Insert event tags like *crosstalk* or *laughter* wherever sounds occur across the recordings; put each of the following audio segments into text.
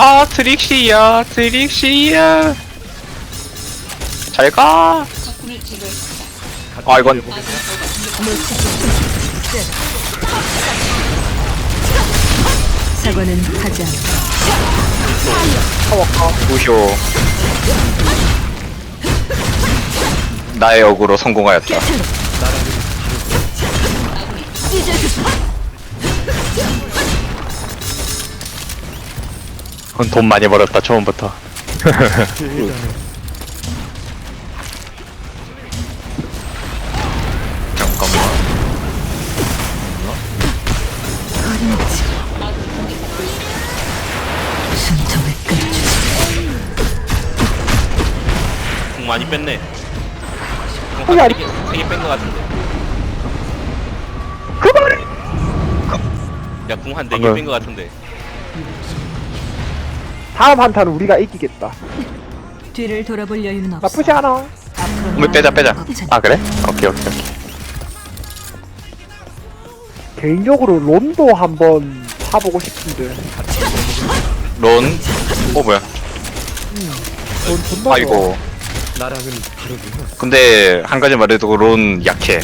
아 트릭시야 트릭시야. 잘가. 아 이건 사과는 하지 않다. 무효. 나의 역으로 성공하였다 그건 돈 많이 벌었다 처음부터 잠깐만 어림없지. 숨통을 끊어주지. 궁 많이 뺐네. 아니, 아니. 세개 뺀거 같은데. 그만해! 야, 궁한 방금- 4개 뺀거 같은데. 다음 한타는 우리가 이기겠다. 뒤를 돌아볼 여유는 없어. 나쁘지 않아. 앞으로 우리 빼자 빼자 아 그래? 오케이 오케이 오케이 개인적으로 론도 한번 타보고 싶은데. 론? 어 뭐야 론 존나. 아이고 나랑은 다르구나. 근데 한 가지 말해도 론 약해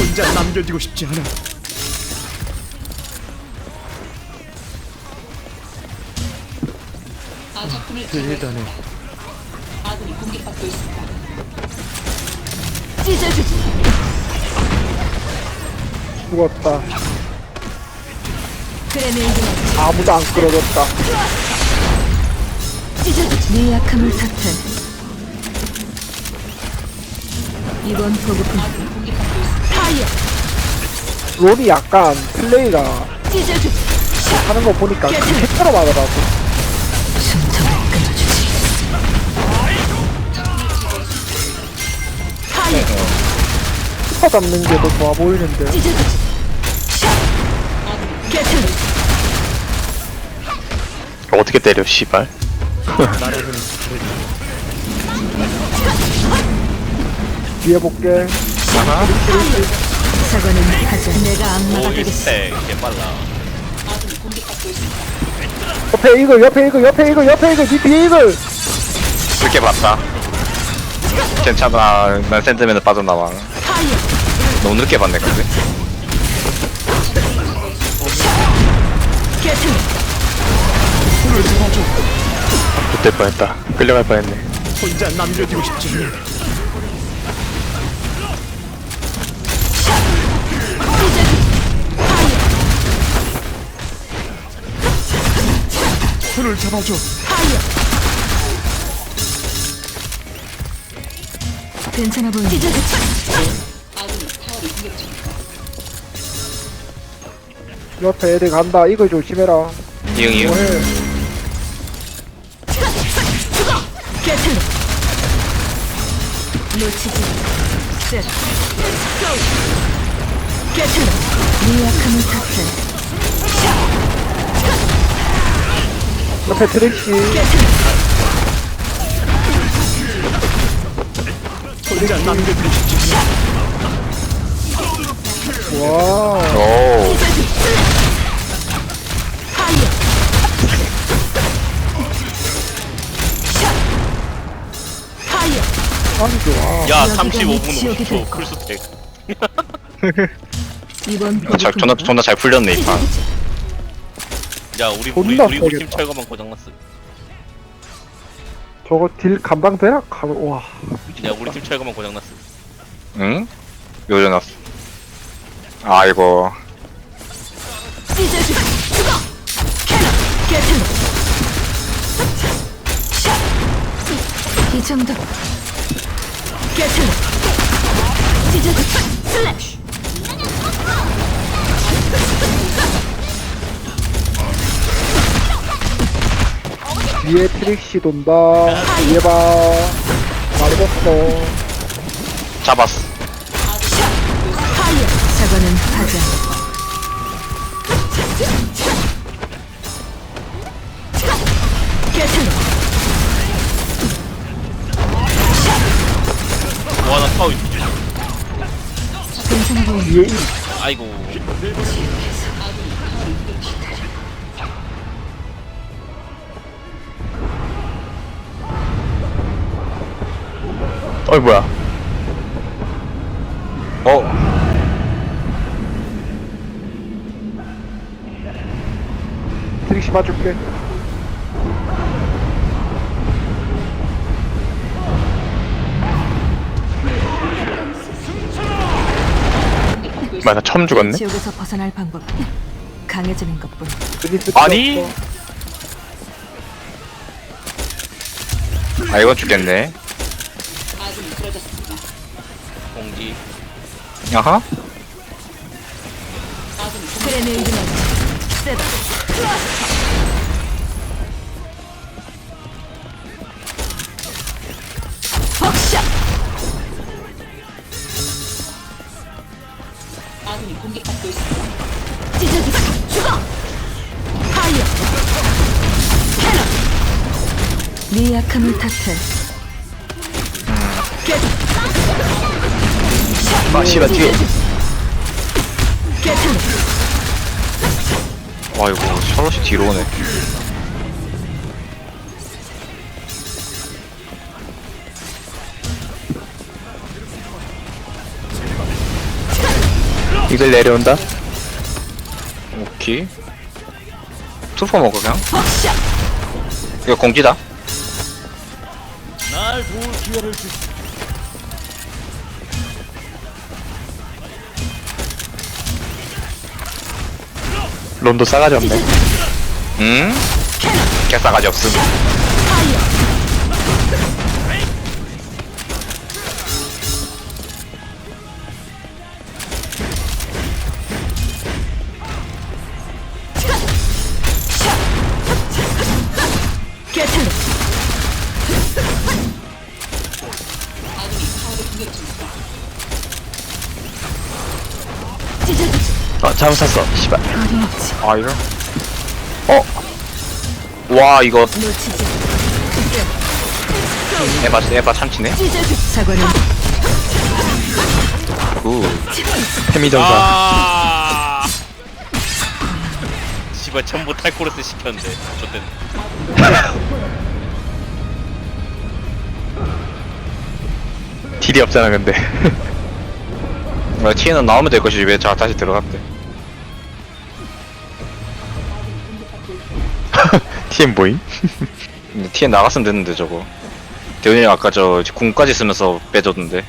혼자 남겨지고 싶지 않아. 대단해. 찢어주지. 죽었다. 그래 마. 아무도 안 끌어줬다. 찢어주지. 네 약함을 탓해. 이번 보급은 타이어. 론이 약간 플레이가 찢어주지. 하는 거 보니까 캐처럼 하더라고. 스파 잡는 게 더 좋아 보이는데. 어떻게 때려 씨발. 뒤에 볼게. 하지 않 내가 악마가 오, 되겠어. 1스택. 개 빨라. 옆에 이글, 옆에 이글, 옆에 이글, 옆에 이글, 니 뒤에 이글! 늦게 봤다 괜찮아 난 샌드맨에 빠져나와. 너무 늦게 봤네 근데. 그때 뻔했다 끌려갈 뻔했네 혼자 남겨지고 싶지. 손을 잡아줘. 괜찮아 보이네. 옆에 애들 간다. 이글 조심해라. 뭐해? 놓치지. 셋. 약함을 탓해. 옆에 트릭시. 와. 오 참 좋아. 야, 여기가 35분 네 지옥이 될 50초. 거야. 풀스택. 이번 아, 자, 존나, 존나 잘 풀렸네 이 판 야, 우리, 우리, 존나 우리, 우리 팀 세겠다. 철거만 고장났어. 저거 딜 감당 되나? 감, 와. 야, 우리 팀 철거만 고장났어. 응? 요전났어 아이고 찢어주. 죽어. 캐너. 개틀. 이 정도. 개틀. 찢어주. 슬래시. 뒤에 트릭시 돈다. 뒤에 봐. 말해줬어. 잡았어. 사과는 하지 않아. 어이 괜찮아 보여. 아이고 어이 뭐야? 어? 트릭시 봐줄게. 뭐야 나 처음 죽었네 지옥에서 벗어날 방법 강해지는 것뿐. 아니. 아 이건 죽겠네 공기 아하 그레네이드는 세다. 네 약함을 탓해. 아 씨발 뒤에. 이거 샬롯이 뒤로 오네. 이글 내려온다. 오케이. 투포 먹어 그냥. 이거 공기다 날 도울 기회를 주. 롬도 싸가지 없네 음? 개싸가지 없음 잘못 샀어. 씨발. 아 이런 어? 와 이거. 놓치지. 에바 에바 참치네. 사과는 굿 페미전사. 아. 씨발 전부 탈코르스 시켰는데. 좋댔네 딜이 없잖아 근데. *laughs* 어, TN은 나오면 될 것이지. 왜 자 다시 들어갔대 TM 보임? 근데 TN 나갔으면 됐는데 저거 대훈이 형 아까 저 궁까지 쓰면서 빼줬는데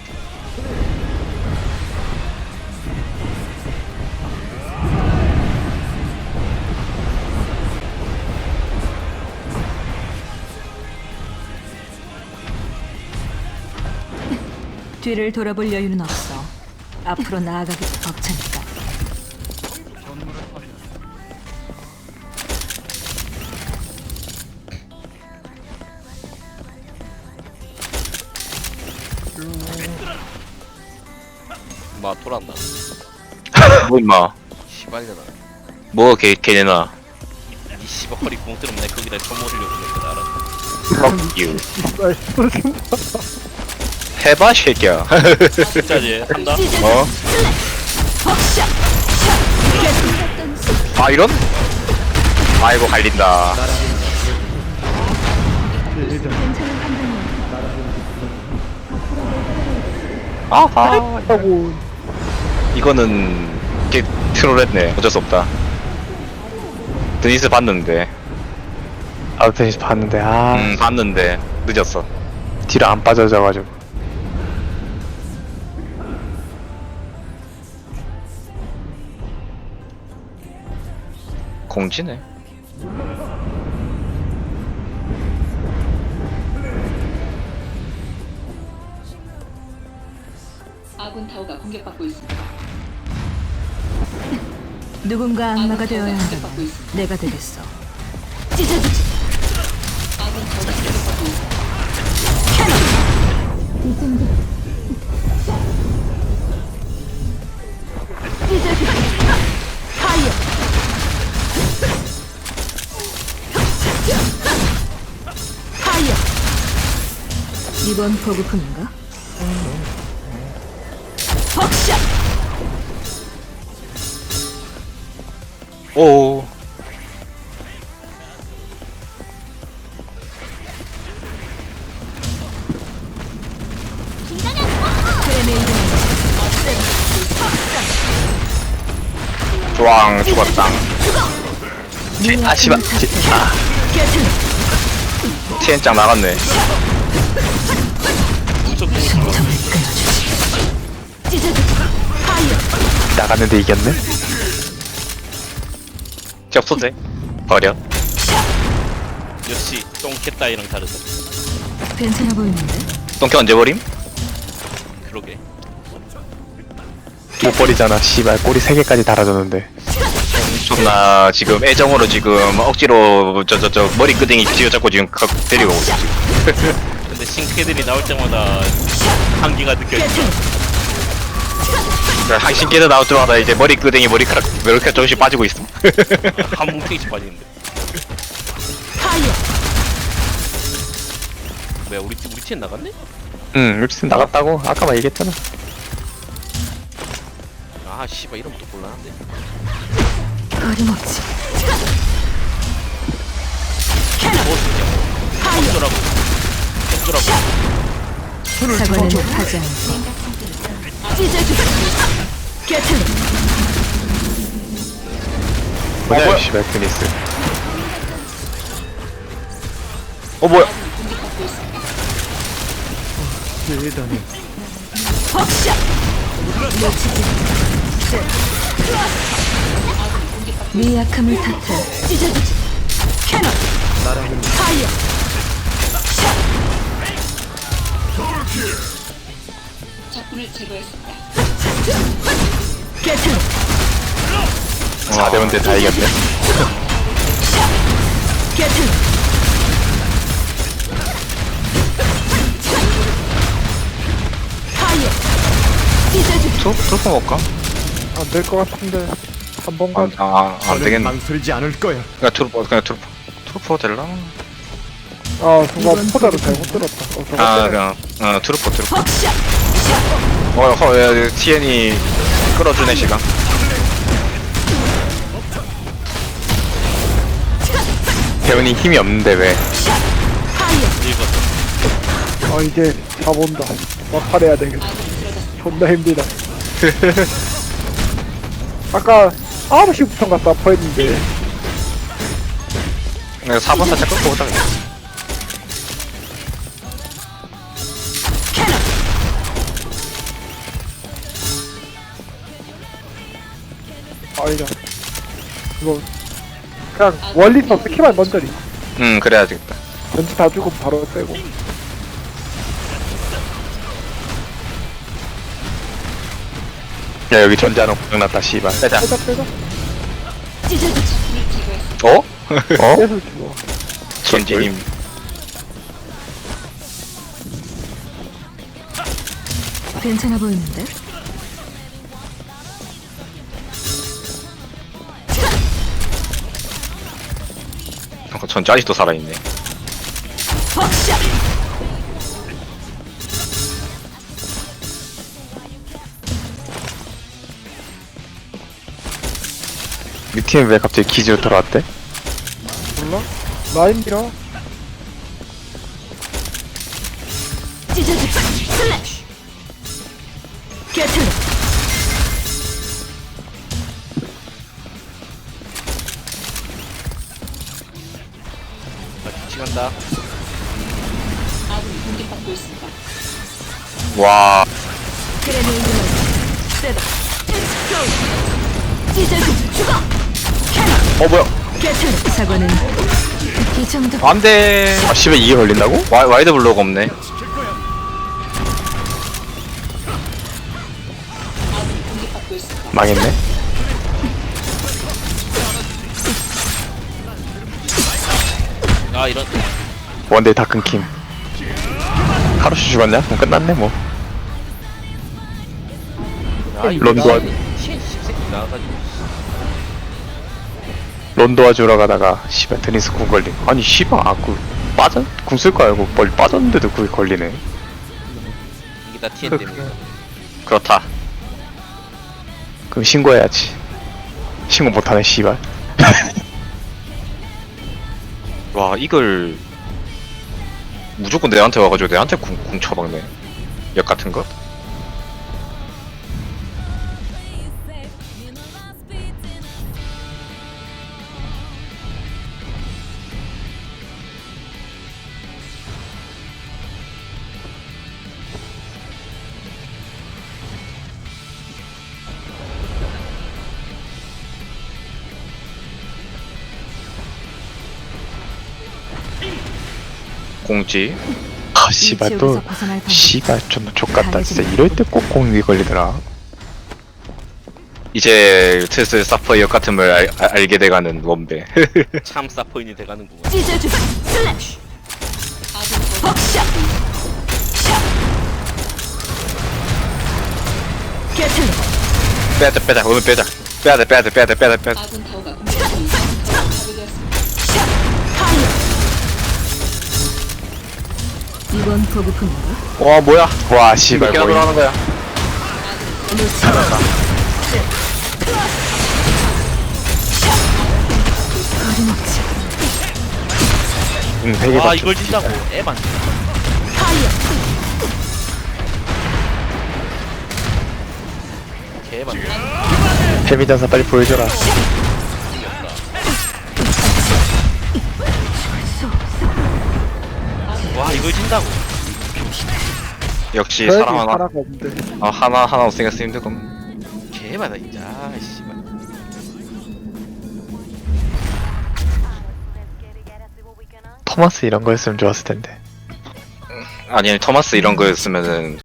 뒤를 돌아볼 여유는 없어. 앞으로 나아가기도 벅차 마 돌았나 뭐 임마. 씨발려나 뭐 걔, 걔네나. 이 씨발 허리 꽁 뜨면 내 거기다 쳐먹으려고 그랬거든 알아 Fuck you. *laughs* 씨발 해봐 새끼야. 진짜지? 한다? 어? 벅샷. 아 이런? 아이고 갈린다 아하 하고. 이거는 개 트롤했네. 어쩔 수 없다. 드니스 봤는데. 아우테니스 봤는데 아. 음 봤는데. 늦었어. 뒤로 안 빠져져가지고. 공지네 아군 타워가 공격받고 있습니다. 누군가 악마가 되어야 한다면 내가 되겠어. 찢어지지. 아군 타워가 공격받고 있습니다. 찢어지지. 파이어. 파이어. 이번 보급품인가? 오. 조왕 죽었다. 아 씨발. 지- 아. TN짱 나갔네. 나갔는데 이겼네 접소재? 버려. 역시 똥개 따위랑 다르다 괜찮아 보이는데? 똥캐 언제 버림? 그러게. 못 버리잖아. 씨발 꼬리 3개까지 달아줬는데. 존나 지금 애정으로 지금 억지로 저 저 저 머리 끄댕이 쥐어잡고 지금 가- 데리고 오고 있어 지금. 근데 싱크들이 나올 때마다 한기가 느껴진다 한 신기도 나올 때마다 이제 머리 끄댕이 머리카락 이렇게 조금씩 빠지고 있어 *laughs* 한 뭉탱이씩 빠지는데. 뭐야 우리 팀 우리 팀 나갔네? 응 립슨 나갔다고? 아까 막 얘기했잖아 아 씨발 이러면 또 곤란한데 어림없지. 뭐 진짜 파이어. 어쩌라고 어쩌라고 사과는 하지 않고. 뭐야? 이 씨발 테니스 어 뭐야 대단해. 네 약함을 탓해. 찢어주지. 캐논. 파이어. 적군을 제거했습니다. 게틀. 4대5인데 다 이겼네. 파이어. 투프 먹을까? 안 될 것 같은데 한 번만 아, 아, 안 저는 되겠네 망설이지 않을 거야. 그냥 투르포 그냥 투르포 투르포 될라? 아 포자를 포기는 잘못 들었다 어, 저거 아. 그냥 어 투르포 벅샷. 어, 허, 야, TN이 끌어주네 시간 대훈이 힘이 없는데 왜? 아 이제 다 본다. 막팔해야 되겠다. 존나 힘들다. *laughs* 아까 9시부터 갔다 아파했는데. 내가 4번 살짝 끌고 오자. 그냥 아니다 이거 그냥 원리서 스키만 먼저리. 응 그래야 되겠다 전지 다 주고 바로 빼고. 야 여기 전자는 고장났다 씨발. 빼자. 빼자 빼자. 찢어주지. 어? *laughs* 어? 주고 전지님 괜찮아 보이는데? 전지 아직도 살아있네 벅샷. 우리 팀왜 갑자기 기지로 돌아왔대? 몰라? 라인 밀어 와. 어 뭐야 게틀. 사과는 이 정도. 안돼 아 씨발 이게 걸린다고? 와, 와이드 블로그 없네. 망했네 아 이런 원데이 다 끊김 하루씩 죽었냐? 그럼 끝났네 뭐 아 이거 론 도와 TN 새끼 나와가지고 론 도와 주러 가다가 씨발 테니스 궁 걸림 아니 씨발 아그 빠져? 궁쓸 거 알고 멀리 빠졌는데도 그게 걸리네. 이게 다 TN 때문에 그렇다. 그럼 신고해야지. 신고 못하네 씨발. *laughs* 와 이걸 무조건 내한테 와가지고 내한테 궁, 궁 쳐박네. 역 같은 거? 공지 아 씨발 또. 씨발 존나 족같다 진짜 이럴 때 꼭 공이 걸리더라 이제 슬슬 사퍼의 역 같음을 알, 알- 알게 돼가는 원배. *laughs* 참 사포인이 돼가는구만. 슬래시. 샷 개틀 빼자 빼자. 오늘 빼자. 빼야돼 빼야돼 빼야돼 빼야돼 빼야돼 이번 보급품인가? 와 뭐야? 와 씨발 이렇게 뭐 하는 거야. 거리먹지 응, 되게 와다 이걸 진다고 에반 개반 데미 전사 빨리 보여줘라 진다고. 역시 사람 하나 하나가 없는데. 아, 하나 하나 없으니까 힘들군 개반아 진짜. 아 씨발. 토마스 이런 거였으면 좋았을 텐데. 아니 토마스 이런 거였으면은